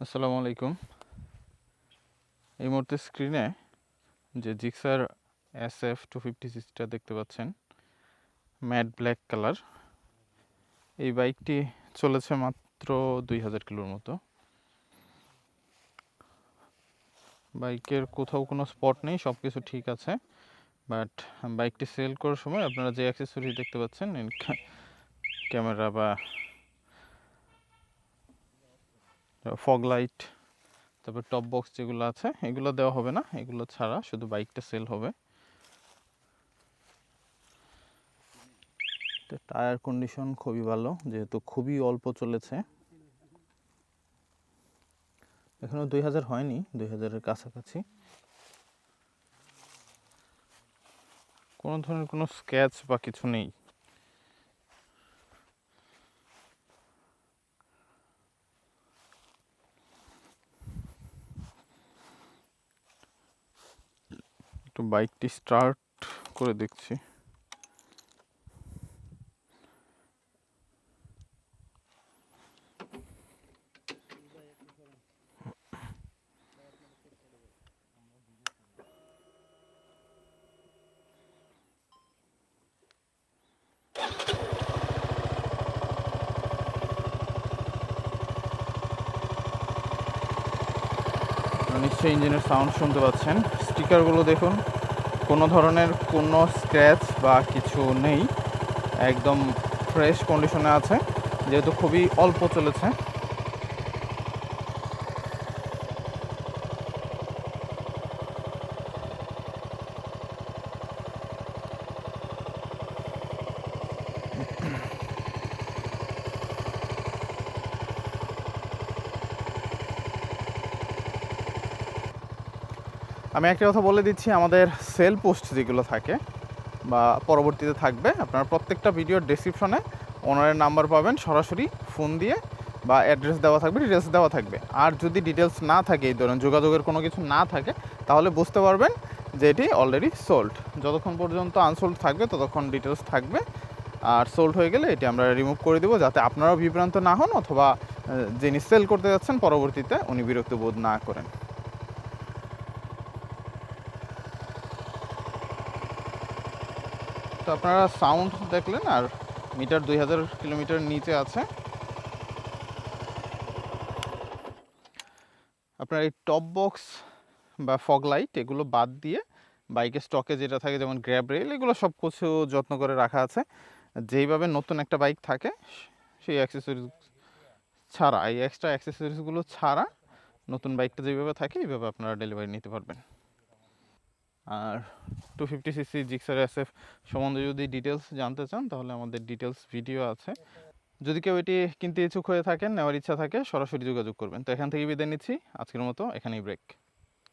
আসসালামু আলাইকুম। এই মুহূর্তে স্ক্রিনে যে Gixxer S F two fifty সিক্সটা দেখতে পাচ্ছেন ম্যাট ব্ল্যাক কালার এই বাইকটি চলেছে মাত্র দুই হাজার কিলোর মতো। বাইকের কোথাও কোনো স্পট নেই সব কিছু ঠিক আছে। বাট বাইকটি সেল করার সময় আপনারা যে অ্যাক্সেসরি দেখতে পাচ্ছেন ক্যামেরা বা ফগ লাইট তারপর টপ বক্স যেগুলো আছে, এগুলো দেওয়া হবে না, এগুলো ছাড়া শুধু বাইকটা সেল হবে। টায়ার কন্ডিশন খুবই ভালো, যেহেতু খুবই অল্প চলেছে। এখনও দুই হাজার হয়নি, দুই হাজারের কাছাকাছি। কোনো ধরনের কোনো স্ক্যাচ বা কিছু নেই। একটু বাইকটি স্টার্ট করে দেখছি। নিশ্চয়ই ইঞ্জিনের সাউন্ড শুনতে পাচ্ছেন। স্টিকারগুলো দেখুন, কোনো ধরনের কোনো স্ক্র্যাচ বা কিছু নেই। একদম ফ্রেশ কন্ডিশনে আছে, যেহেতু খুবই অল্প চলেছে। আমি একটা কথা বলে দিচ্ছি, আমাদের সেল পোস্ট যেগুলো থাকে বা পরবর্তীতে থাকবে, আপনারা প্রত্যেকটা ভিডিওর ডেসক্রিপশনে ওনারের নাম্বার পাবেন, সরাসরি ফোন দিয়ে বা অ্যাড্রেস দেওয়া থাকবে ডিটেলস দেওয়া থাকবে। আর যদি ডিটেলস না থাকে, এই ধরনের যোগাযোগের কোনো কিছু না থাকে, তাহলে বুঝতে পারবেন যে এটি অলরেডি সোল্ড যতক্ষণ পর্যন্ত আনসোল্ড থাকবে, ততক্ষণ ডিটেলস থাকবে। আর সোল্ড হয়ে গেলে এটি আমরা রিমুভ করে দেবো, যাতে আপনারাও বিভ্রান্ত না হন অথবা যিনি সেল করতে যাচ্ছেন, পরবর্তীতে উনি বিরক্ত বোধ না করেন। তো আপনারা সাউন্ড দেখলেন আর মিটার দুই হাজার কিলোমিটার নিচে আছে। আপনার এই টপ বক্স বা ফগ লাইট এগুলো বাদ দিয়ে বাইকের স্টকে যেটা থাকে, যেমন গ্র্যাব রেল এগুলো সব কিছু যত্ন করে রাখা আছে। যেইভাবে নতুন একটা বাইক থাকে, সেই অ্যাক্সেসরিজ ছাড়া, এই এক্সট্রা অ্যাক্সেসরিজগুলো ছাড়া নতুন বাইকটা যেভাবে থাকে, এইভাবে আপনারা ডেলিভারি নিতে পারবেন। আর two fifty CC Gixxer S F সম্বন্ধে যদি ডিটেলস জানতে চান, তাহলে আমাদের ডিটেলস ভিডিও আছে। যদি কেউ এটি কিনতে ইচ্ছুক হয়ে থাকেন, নেওয়ার ইচ্ছা থাকে, সরাসরি যোগাযোগ করবেন। তো এখান থেকে বিদায় নিচ্ছি। আজকের মতো এখানেই ব্রেক